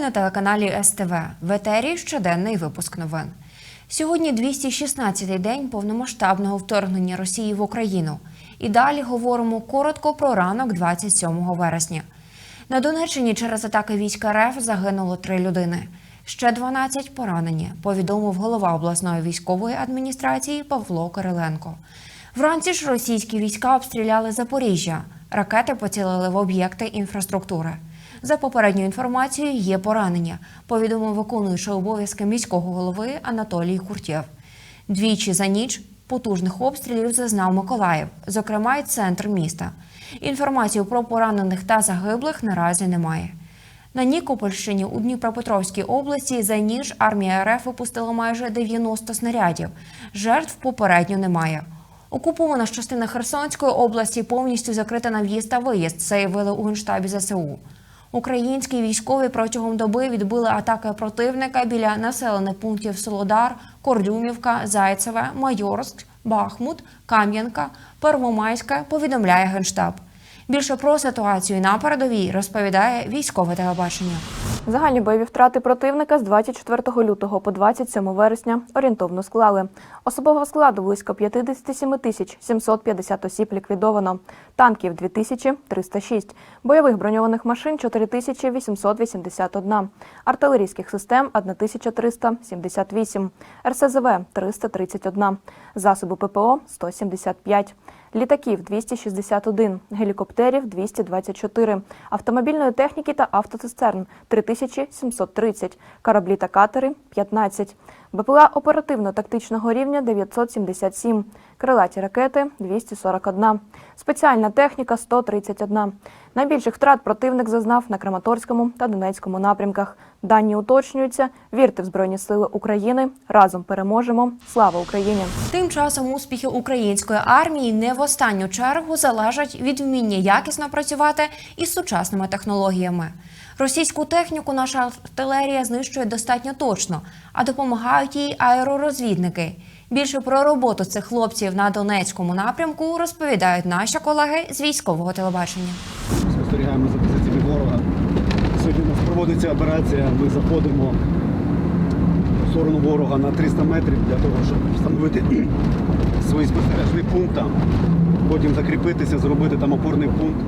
На телеканалі СТВ. В етері щоденний випуск новин. Сьогодні 216-й день повномасштабного вторгнення Росії в Україну. І далі говоримо коротко про ранок 27 вересня. На Донеччині через атаки війська РФ загинуло три людини. Ще 12 поранені, повідомив голова обласної військової адміністрації Павло Кириленко. Вранці ж російські війська обстріляли Запоріжжя. Ракети поцілили в об'єкти інфраструктури. За попередньою інформацією, є поранення, повідомив виконуючий обов'язки міського голови Анатолій Куртєв. Двічі за ніч потужних обстрілів зазнав Миколаїв, зокрема й центр міста. Інформацію про поранених та загиблих наразі немає. На Нікопольщині у Дніпропетровській області за ніж армія РФ випустила майже 90 снарядів. Жертв попередньо немає. Окупована частина Херсонської області повністю закрита на в'їзд та виїзд, заявили у генштабі ЗСУ. Українські військові протягом доби відбили атаки противника біля населених пунктів Солодар, Кордюмівка, Зайцеве, Майорськ, Бахмут, Кам'янка, Первомайське, повідомляє генштаб. Більше про ситуацію на передовій розповідає військове телебачення. Загальні бойові втрати противника з 24 лютого по 27 вересня орієнтовно склали. Особового складу близько 57 тисяч 750 осіб ліквідовано, танків 2306, бойових броньованих машин 4881, артилерійських систем 1378, РСЗВ 331, засоби ППО 175. Літаків 261, гелікоптерів 224, автомобільної техніки та автоцистерн 3730, кораблі та катери 15, БПЛА оперативно-тактичного рівня 977, крилаті ракети 241, спеціальна техніка 131. Найбільших втрат противник зазнав на Краматорському та Донецькому напрямках. Дані уточнюються. Вірте в Збройні Сили України. Разом переможемо. Слава Україні! Тим часом успіхи української армії не в останню чергу залежать від вміння якісно працювати із сучасними технологіями. Російську техніку наша артилерія знищує достатньо точно, а допомагають їй аеророзвідники. Більше про роботу цих хлопців на Донецькому напрямку розповідають наші колеги з військового телебачення. Спостерігаємо за позиціями ворога. Сьогодні у нас проводиться операція. Ми заходимо в сторону ворога на 300 метрів для того, щоб встановити свої спостережний пункт там. Потім закріпитися, зробити там опорний пункт.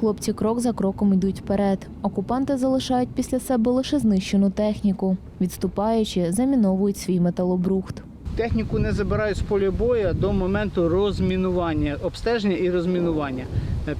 Хлопці крок за кроком йдуть вперед. Окупанти залишають після себе лише знищену техніку. Відступаючи, заміновують свій металобрухт. Техніку не забирають з поля бою до моменту розмінування, обстеження і розмінування.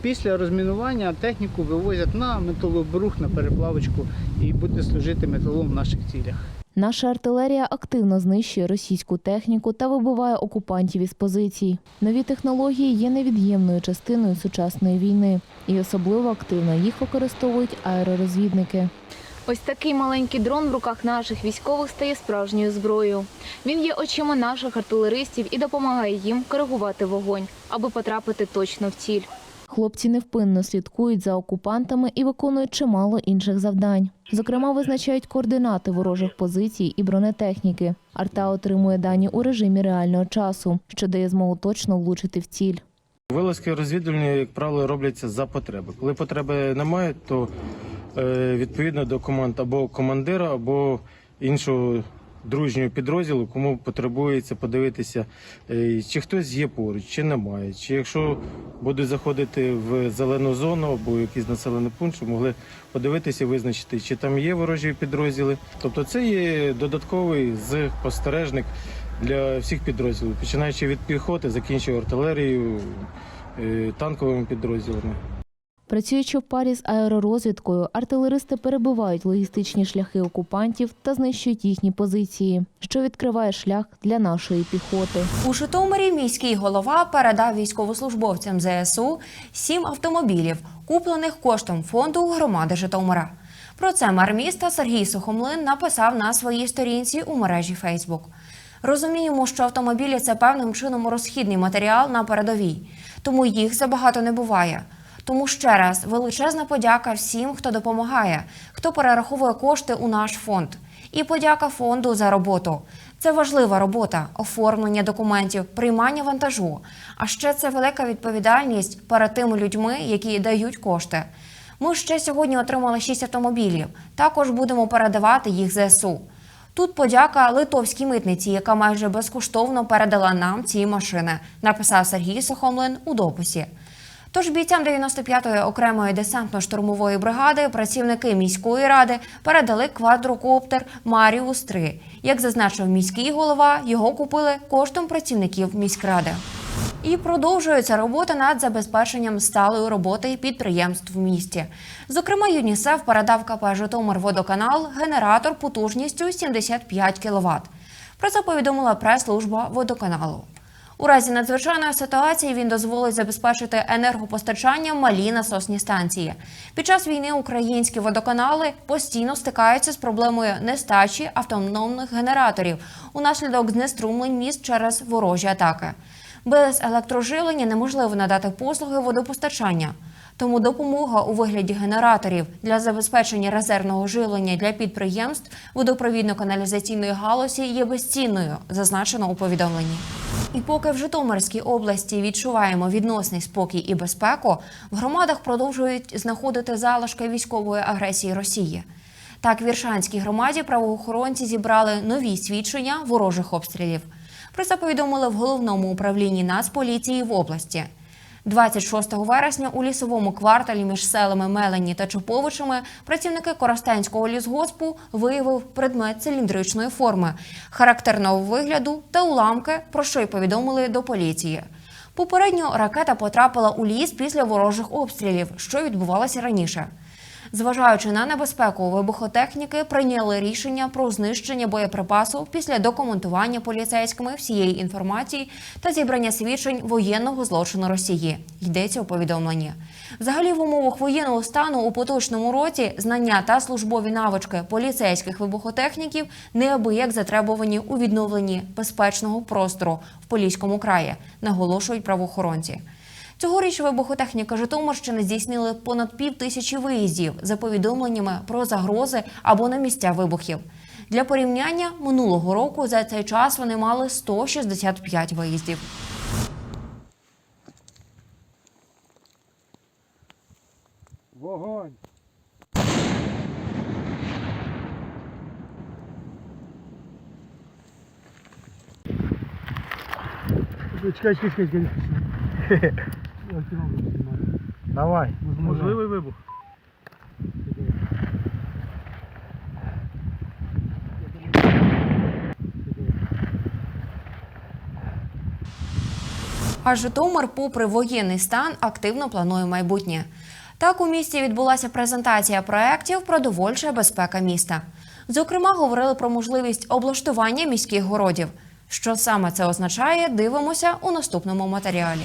Після розмінування техніку вивозять на металобрух, на переплавочку і буде служити металом в наших цілях. Наша артилерія активно знищує російську техніку та вибиває окупантів із позицій. Нові технології є невід'ємною частиною сучасної війни, і особливо активно їх використовують аеророзвідники. Ось такий маленький дрон в руках наших військових стає справжньою зброєю. Він є очима наших артилеристів і допомагає їм коригувати вогонь, аби потрапити точно в ціль. Хлопці невпинно слідкують за окупантами і виконують чимало інших завдань. Зокрема, визначають координати ворожих позицій і бронетехніки. Арта отримує дані у режимі реального часу, що дає змогу точно влучити в ціль. Вилазки розвідувальні, як правило, робляться за потреби. Коли потреби немає, то е, відповідно до команд або командира, або іншого дружнього підрозділу, кому потребується подивитися, е, чи хтось є поруч, чи немає. Чи якщо будуть заходити в зелену зону або якийсь населений пункт, щоб могли подивитися, визначити, чи там є ворожі підрозділи. Тобто це є додатковий з спостережник для всіх підрозділів, починаючи від піхоти, закінчуючи артилерією, е, танковими підрозділами. Працюючи в парі з аеророзвідкою, артилеристи перебивають логістичні шляхи окупантів та знищують їхні позиції, що відкриває шлях для нашої піхоти. У Житомирі міський голова передав військовослужбовцям ЗСУ сім автомобілів, куплених коштом фонду громади Житомира. Про це мер міста Сергій Сухомлин написав на своїй сторінці у мережі Фейсбук. Розуміємо, що автомобілі це певним чином розхідний матеріал на передовій, тому їх забагато не буває. Тому ще раз величезна подяка всім, хто допомагає, хто перераховує кошти у наш фонд. І подяка фонду за роботу. Це важлива робота, оформлення документів, приймання вантажу. А ще це велика відповідальність перед тими людьми, які дають кошти. Ми ще сьогодні отримали 6 автомобілів. Також будемо передавати їх ЗСУ. Тут подяка литовській митниці, яка майже безкоштовно передала нам ці машини, написав Сергій Сухомлин у дописі. Тож бійцям 95-ї окремої десантно-штурмової бригади працівники міської ради передали квадрокоптер Маріус 3 Як зазначив міський голова, його купили коштом працівників міськради. І продовжується робота над забезпеченням сталої роботи підприємств в місті. Зокрема, ЮНІСЕФ передав КП «Житомирводоканал» генератор потужністю 75 кВт. Про це повідомила прес-служба водоканалу. У разі надзвичайної ситуації він дозволить забезпечити енергопостачання малі насосні станції. Під час війни українські водоканали постійно стикаються з проблемою нестачі автономних генераторів унаслідок знеструмлень міст через ворожі атаки. Без електрожилення неможливо надати послуги водопостачання. Тому допомога у вигляді генераторів для забезпечення резервного живлення для підприємств водопровідно-каналізаційної галузі є безцінною, зазначено у повідомленні. І поки в Житомирській області відчуваємо відносний спокій і безпеку, в громадах продовжують знаходити залишки військової агресії Росії. Так, в Віршанській громаді правоохоронці зібрали нові свідчення ворожих обстрілів. Про це повідомили в головному управлінні Нацполіції в області. 26 вересня у лісовому кварталі між селами Мелені та Чоповичами працівники Коростенського лісгоспу виявив предмет циліндричної форми, характерного вигляду та уламки, про що й повідомили до поліції. Попередньо ракета потрапила у ліс після ворожих обстрілів, що відбувалося раніше. Зважаючи на небезпеку вибухотехніки, прийняли рішення про знищення боєприпасу після документування поліцейськими всієї інформації та зібрання свідчень воєнного злочину Росії. Йдеться у повідомленні. Взагалі, в умовах воєнного стану у поточному році знання та службові навички поліцейських вибухотехніків неабияк затребувані у відновленні безпечного простору в Поліському краї, наголошують правоохоронці. Цьогоріч вибухотехніка Житомирщини здійснили понад пів тисячі виїздів за повідомленнями про загрози або на місця вибухів. Для порівняння минулого року за цей час вони мали 165 виїздів. Вогонь! Чекай, чекай, чекай, Давай. Можливий вибух. А Житомир, попри воєнний стан, активно планує майбутнє. Так у місті відбулася презентація проєктів «Продовольча безпека міста. Зокрема, говорили про можливість облаштування міських городів. Що саме це означає, дивимося у наступному матеріалі.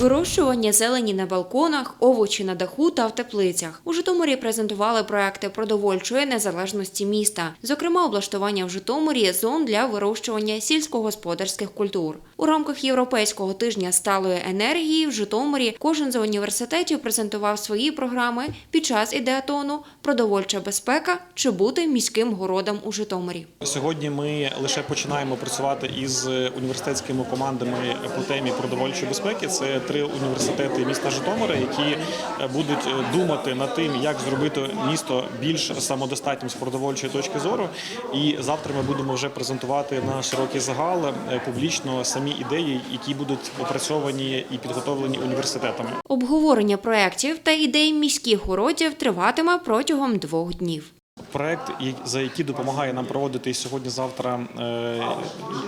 Вирощування зелені на балконах, овочі на даху та в теплицях. У Житомирі презентували проекти продовольчої незалежності міста, зокрема, облаштування в Житомирі зон для вирощування сільськогосподарських культур. У рамках Європейського тижня сталої енергії в Житомирі кожен з університетів презентував свої програми під час ідеатону Продовольча безпека чи бути міським городом у Житомирі. Сьогодні ми лише починаємо працювати із університетськими командами по темі продовольчої безпеки. Це три університети міста Житомира, які будуть думати над тим, як зробити місто більш самодостатнім з продовольчої точки зору. І завтра ми будемо вже презентувати на широкий загал е, публічно самі ідеї, які будуть опрацьовані і підготовлені університетами. Обговорення проєктів та ідей міських городів триватиме протягом двох днів. Проект, і- за який допомагає нам проводити сьогодні-завтра е,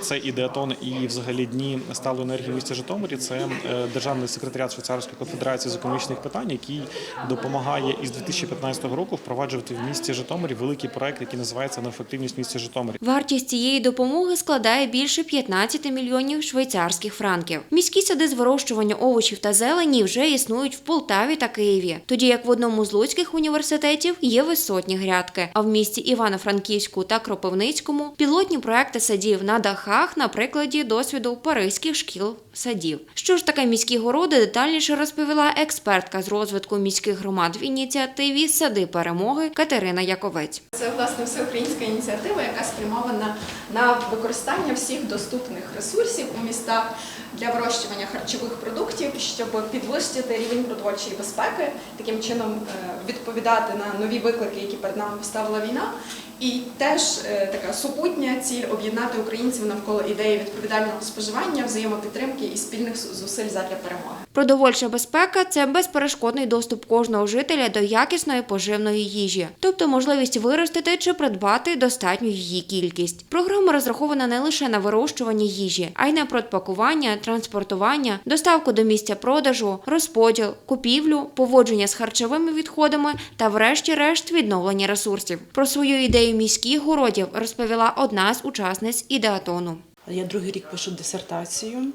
це ідеатон і взагалі дні сталої енергії в місті Житомирі. Це е, державний секретаріат Швейцарської конфедерації з економічних питань, який допомагає із 2015 року впроваджувати в місті Житомирі великий проект, який називається на ефективність в місті Житомирі. Вартість цієї допомоги складає більше 15 мільйонів швейцарських франків. Міські сади з вирощування овочів та зелені вже існують в Полтаві та Києві, тоді як в одному з луцьких університетів є висотні грядки. А в місті Івано-Франківську та Кропивницькому пілотні проекти садів на дахах на прикладі досвіду паризьких шкіл садів. Що ж таке міські городи, детальніше розповіла експертка з розвитку міських громад в ініціативі Сади перемоги Катерина Яковець. Це власне всеукраїнська ініціатива, яка спрямована на використання всіх доступних ресурсів у містах для вирощування харчових продуктів, щоб підвищити рівень продовольчої безпеки, таким чином е, відповідати на нові виклики, які перед нами поставила війна. І теж е, така супутня ціль об'єднати українців навколо ідеї відповідального споживання, взаємопідтримки і спільних зусиль задля перемоги. Продовольча безпека це безперешкодний доступ кожного жителя до якісної поживної їжі, тобто можливість виростити чи придбати достатню її кількість. Програма розрахована не лише на вирощування їжі, а й на продпакування, транспортування, доставку до місця продажу, розподіл, купівлю, поводження з харчовими відходами та, врешті-решт, відновлення ресурсів. Про свою ідею міських городів розповіла одна з учасниць ідеатону. Я другий рік пишу дисертацію,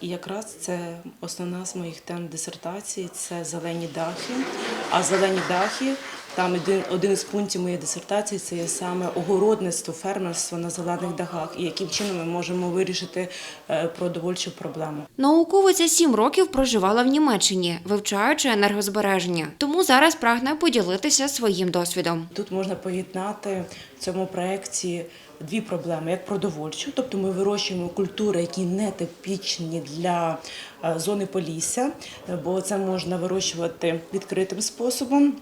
і якраз це основна з моїх тем дисертації це зелені дахи. А зелені дахи там один, один із пунктів моєї дисертації це є саме огородництво, фермерство на зелених дахах, і яким чином ми можемо вирішити е, продовольчу проблему. Науковиця сім років проживала в Німеччині, вивчаючи енергозбереження, тому зараз прагне поділитися своїм досвідом. Тут можна поєднати в цьому проєкті дві проблеми: як продовольчу, тобто ми вирощуємо культури, які не типічні для е, зони полісся, бо це можна вирощувати відкритим способом.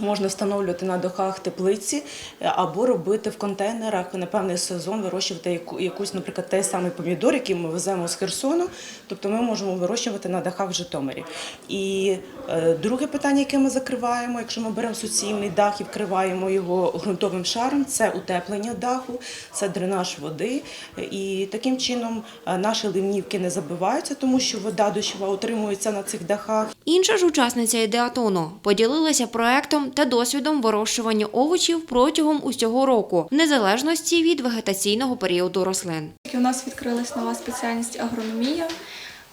Можна встановлювати на дахах теплиці е, або робити в контейнерах на певний сезон, вирощувати яку- якусь, наприклад, той самий помідор, який ми веземо з Херсону. Тобто ми можемо вирощувати на дахах в Житомирі. І е, друге питання, яке ми закриваємо, якщо ми беремо суцільний дах і вкриваємо його ґрунтовим шаром, це утеплення даху, це дренаж води. І таким чином е, наші ливнівки не забиваються, тому що вода дощова утримується на цих дахах. Інша ж учасниця ідеатону поділилася проектом та досвідом вирощування овочів протягом усього року, в незалежності від вегетаційного періоду рослин. У нас відкрилась нова спеціальність агрономія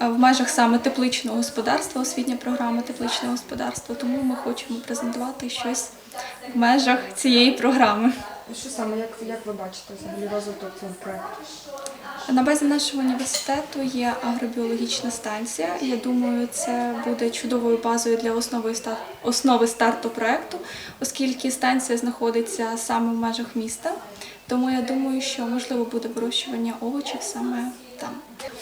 е, в межах саме тепличного господарства, освітня програма тепличного господарства. Тому ми хочемо презентувати щось в межах цієї програми. Що саме, як, як ви бачите взагалі розвиток цього проекту? На базі нашого університету є агробіологічна станція. Я думаю, це буде чудовою базою для основи основи старту проекту, оскільки станція знаходиться саме в межах міста. Тому я думаю, що можливо буде вирощування овочів саме там.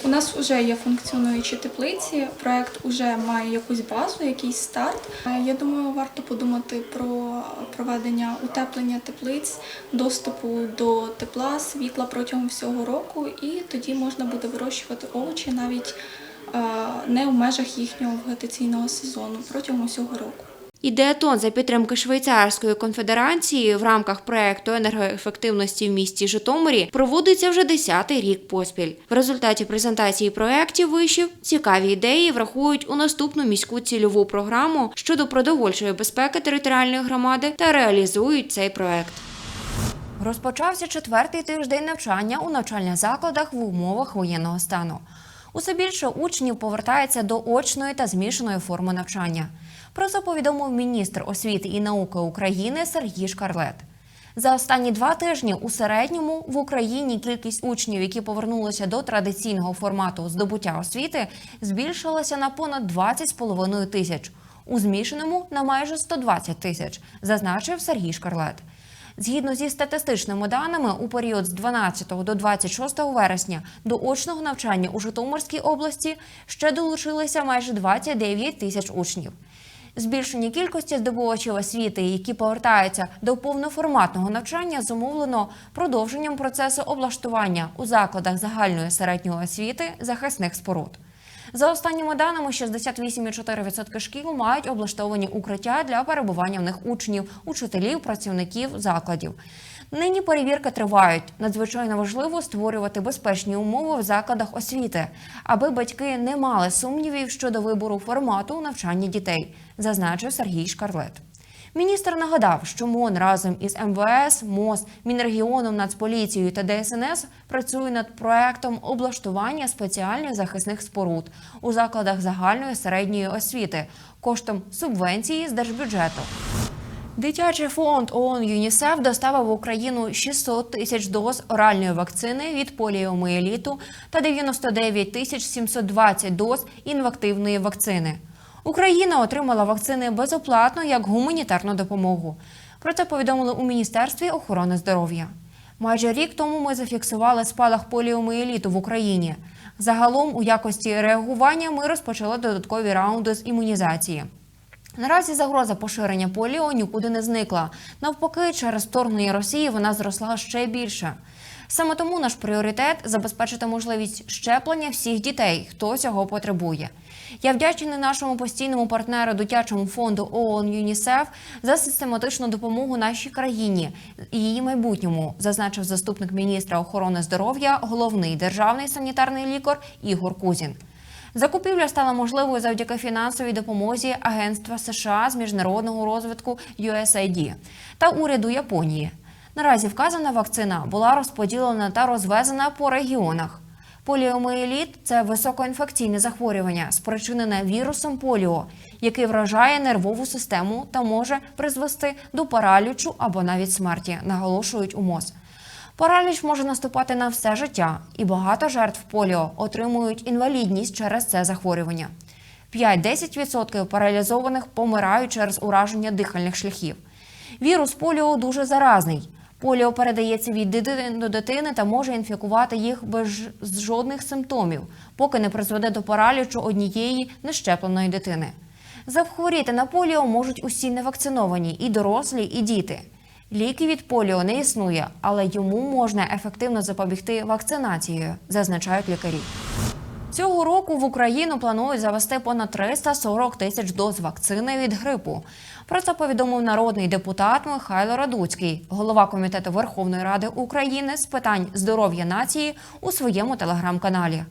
У нас вже є функціонуючі теплиці. Проект вже має якусь базу, якийсь старт. Е, Я думаю, варто подумати про проведення утеплення теплиць, доступу до тепла, світла протягом всього року, і тоді можна буде вирощувати овочі навіть е, не в межах їхнього вегетаційного сезону протягом усього року. Ідеатон за підтримки Швейцарської конфедерації в рамках проекту енергоефективності в місті Житомирі проводиться вже 10-й рік поспіль. В результаті презентації проєктів вишів цікаві ідеї врахують у наступну міську цільову програму щодо продовольчої безпеки територіальної громади та реалізують цей проект. Розпочався четвертий тиждень навчання у навчальних закладах в умовах воєнного стану. Усе більше учнів повертається до очної та змішаної форми навчання. Про це повідомив міністр освіти і науки України Сергій Шкарлет. За останні два тижні у середньому в Україні кількість учнів, які повернулися до традиційного формату здобуття освіти, збільшилася на понад 20,5 тисяч, у змішаному на майже 120 тисяч, зазначив Сергій Шкарлет. Згідно зі статистичними даними, у період з 12 до 26 вересня до очного навчання у Житомирській області ще долучилися майже 29 тисяч учнів. Збільшення кількості здобувачів освіти, які повертаються до повноформатного навчання, зумовлено продовженням процесу облаштування у закладах загальної середньої освіти захисних споруд. За останніми даними, 68,4% шкіл мають облаштовані укриття для перебування в них учнів, учителів, працівників закладів. Нині перевірки тривають. Надзвичайно важливо створювати безпечні умови в закладах освіти, аби батьки не мали сумнівів щодо вибору формату навчання дітей, зазначив Сергій Шкарлет. Міністр нагадав, що МОН разом із МВС, МОЗ, Мінрегіоном, Нацполіцією та ДСНС працює над проектом облаштування спеціальних захисних споруд у закладах загальної середньої освіти коштом субвенції з держбюджету. Дитячий фонд ООН ЮНІСЕФ доставив в Україну 600 тисяч доз оральної вакцини від поліомієліту та 99 тисяч 720 доз інвактивної вакцини. Україна отримала вакцини безоплатно як гуманітарну допомогу. Про це повідомили у Міністерстві охорони здоров'я. Майже рік тому ми зафіксували спалах поліомієліту в Україні. Загалом, у якості реагування, ми розпочали додаткові раунди з імунізації. Наразі загроза поширення поліо нікуди не зникла. Навпаки, через вторгнення Росії вона зросла ще більше. Саме тому наш пріоритет забезпечити можливість щеплення всіх дітей, хто цього потребує. Я вдячний нашому постійному партнеру дитячому фонду ООН ЮНІСЕФ за систематичну допомогу нашій країні і її майбутньому, зазначив заступник міністра охорони здоров'я, головний державний санітарний лікар Ігор Кузін. Закупівля стала можливою завдяки фінансовій допомозі Агентства США з міжнародного розвитку USAID та уряду Японії. Наразі вказана вакцина була розподілена та розвезена по регіонах. Поліомієліт – це високоінфекційне захворювання, спричинене вірусом поліо, який вражає нервову систему та може призвести до паралічу або навіть смерті, наголошують у МОЗ. Параліч може наступати на все життя, і багато жертв поліо отримують інвалідність через це захворювання. 5-10% паралізованих помирають через ураження дихальних шляхів. Вірус поліо дуже заразний. Поліо передається від дитини до дитини та може інфікувати їх без жодних симптомів, поки не призведе до паралічу однієї нещепленої дитини. Захворіти на поліо можуть усі невакциновані і дорослі, і діти. Ліки від поліо не існує, але йому можна ефективно запобігти вакцинацією, зазначають лікарі. Цього року в Україну планують завести понад 340 тисяч доз вакцини від грипу. Про це повідомив народний депутат Михайло Радуцький, голова комітету Верховної Ради України з питань здоров'я нації у своєму телеграм-каналі.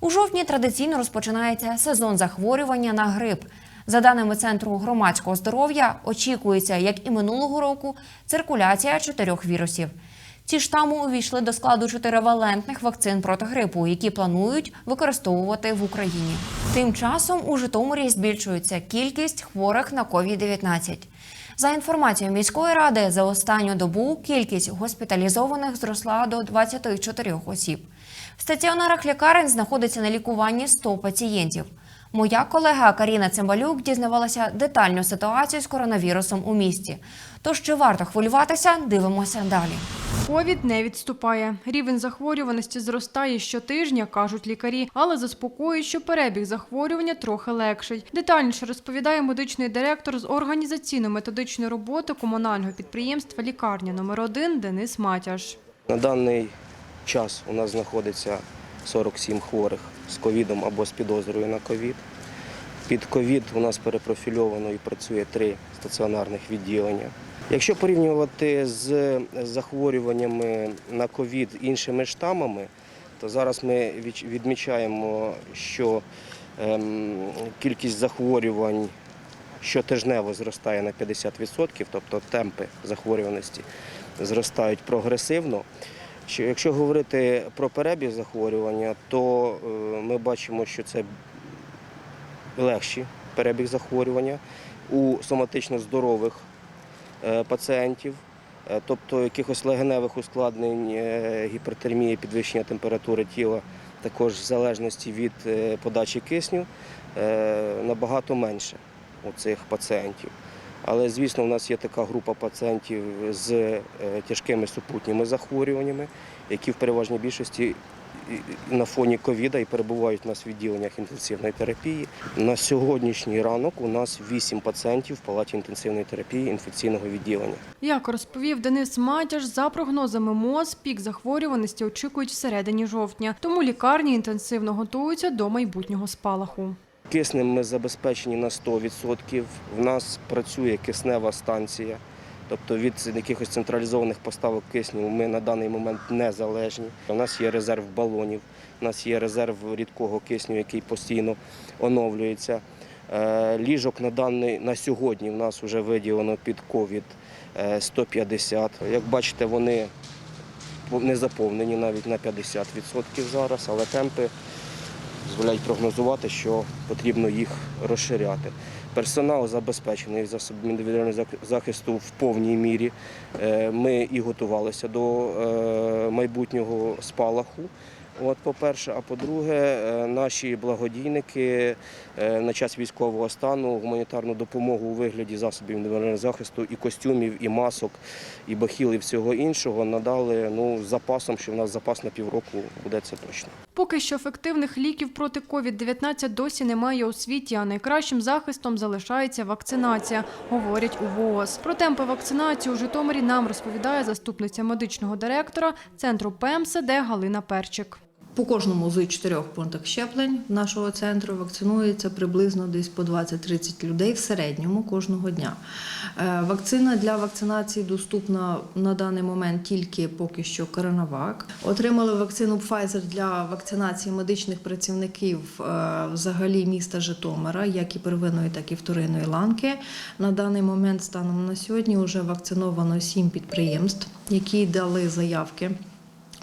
У жовтні традиційно розпочинається сезон захворювання на грип. За даними Центру громадського здоров'я, очікується, як і минулого року, циркуляція чотирьох вірусів. Ці штами увійшли до складу чотиривалентних вакцин проти грипу, які планують використовувати в Україні. Тим часом у Житомирі збільшується кількість хворих на COVID-19. За інформацією міської ради, за останню добу кількість госпіталізованих зросла до 24 осіб. В стаціонарах лікарень знаходиться на лікуванні 100 пацієнтів. Моя колега Каріна Цимбалюк дізнавалася детальну ситуацію з коронавірусом у місті. Тож чи варто хвилюватися, дивимося далі. Ковід не відступає. Рівень захворюваності зростає щотижня, кажуть лікарі, але заспокоюють, що перебіг захворювання трохи легший. Детальніше розповідає медичний директор з організаційно-методичної роботи комунального підприємства Лікарня номер 1 Денис Матяш. На даний час у нас знаходиться 47 хворих з ковідом або з підозрою на ковід. Під ковід у нас перепрофільовано і працює три стаціонарних відділення. Якщо порівнювати з захворюваннями на ковід іншими штамами, то зараз ми відмічаємо, що ем, кількість захворювань щотижнево зростає на 50%, тобто темпи захворюваності зростають прогресивно. Що якщо говорити про перебіг захворювання, то е, ми бачимо, що це легший перебіг захворювання у соматично здорових е, пацієнтів, Е, тобто якихось легеневих ускладнень, гіпертермії, підвищення температури тіла, також в залежності від подачі кисню, набагато менше у цих пацієнтів. Але, звісно, у нас є така група пацієнтів з е, тяжкими супутніми захворюваннями, які в переважній більшості на фоні ковіда і перебувають у нас в відділеннях інтенсивної терапії. На сьогоднішній ранок у нас 8 пацієнтів в палаті інтенсивної терапії інфекційного відділення. Як розповів Денис Матяш, за прогнозами МОЗ, пік захворюваності очікують всередині жовтня, тому лікарні інтенсивно готуються до майбутнього спалаху. Киснем ми забезпечені на 100%. В нас працює киснева станція. Тобто від якихось централізованих поставок кисню ми на даний момент не залежні. У нас є резерв балонів, у нас є резерв рідкого кисню, який постійно оновлюється. Е, Ліжок на даний на сьогодні в нас вже виділено під ковід е, 150. Як бачите, вони не заповнені навіть на 50% зараз, але темпи дозволяють прогнозувати, що потрібно їх розширяти. Персонал забезпечений засобами індивідуального захисту в повній мірі. Е, Ми і готувалися до е, майбутнього спалаху. От, по-перше, а по-друге, е, наші благодійники е, на час військового стану гуманітарну допомогу у вигляді засобів індивідуального захисту і костюмів, і масок, і бахіл, і всього іншого надали ну, запасом, що в нас запас на півроку буде це точно. Поки що ефективних ліків проти COVID-19 досі немає у світі, а найкращим захистом залишається вакцинація, говорять у ВООЗ. Про темпи вакцинації у Житомирі нам розповідає заступниця медичного директора центру ПЕМСД Галина Перчик. По кожному з чотирьох пунктах щеплень нашого центру вакцинується приблизно десь по 20-30 людей в середньому кожного дня. Е, Вакцина для вакцинації доступна на даний момент тільки поки що Коронавак. Отримали вакцину Pfizer для вакцинації медичних працівників е, взагалі міста Житомира, як і первинної, так і вторинної ланки. На даний момент станом на сьогодні вже вакциновано сім підприємств, які дали заявки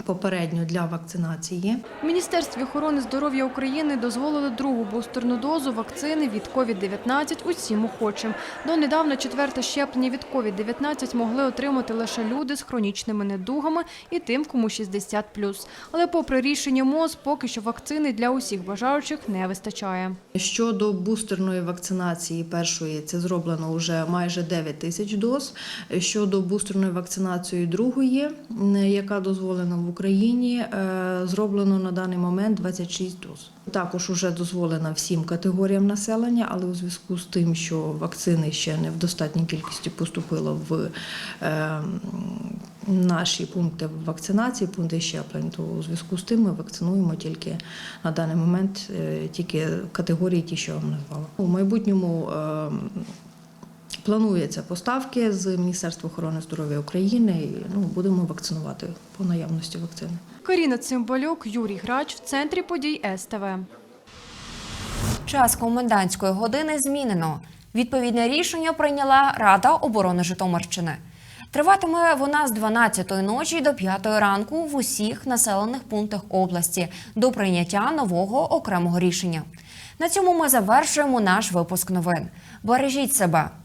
попередньо для вакцинації. В Міністерстві охорони здоров'я України дозволили другу бустерну дозу вакцини від COVID-19 усім охочим. Донедавна четверте щеплення від COVID-19 могли отримати лише люди з хронічними недугами і тим, кому 60+. Але попри рішення МОЗ, поки що вакцини для усіх бажаючих не вистачає. Щодо бустерної вакцинації першої, це зроблено вже майже 9 тисяч доз. Щодо бустерної вакцинації другої, яка дозволена в Україні, е, зроблено на даний момент 26 доз. Також вже дозволена всім категоріям населення, але у зв'язку з тим, що вакцини ще не в достатній кількості поступило в е, наші пункти вакцинації, пункти щеплень, то у зв'язку з тим ми вакцинуємо тільки на даний момент е, тільки категорії, ті, що я вам назвала. У майбутньому планується поставки з Міністерства охорони здоров'я України. І, ну, будемо вакцинувати по наявності вакцини. Каріна Цимбалюк, Юрій Грач в центрі подій СТВ. Час комендантської години змінено. Відповідне рішення прийняла Рада оборони Житомирщини. Триватиме вона з 12-ї ночі до 5-ї ранку в усіх населених пунктах області до прийняття нового окремого рішення. На цьому ми завершуємо наш випуск новин. Бережіть себе.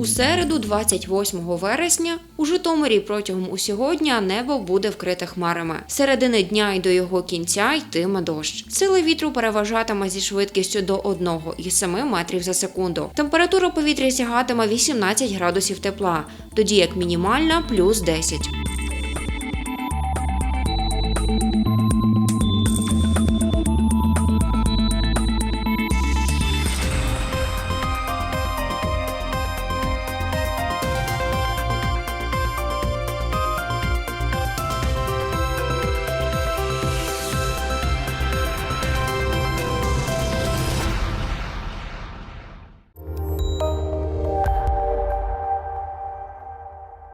У середу, 28 вересня, у Житомирі протягом усього дня небо буде вкрите хмарами. Середини дня й до його кінця йтиме дощ. Сила вітру переважатиме зі швидкістю до 1,7 метрів за секунду. Температура повітря сягатиме 18 градусів тепла, тоді як мінімальна плюс 10.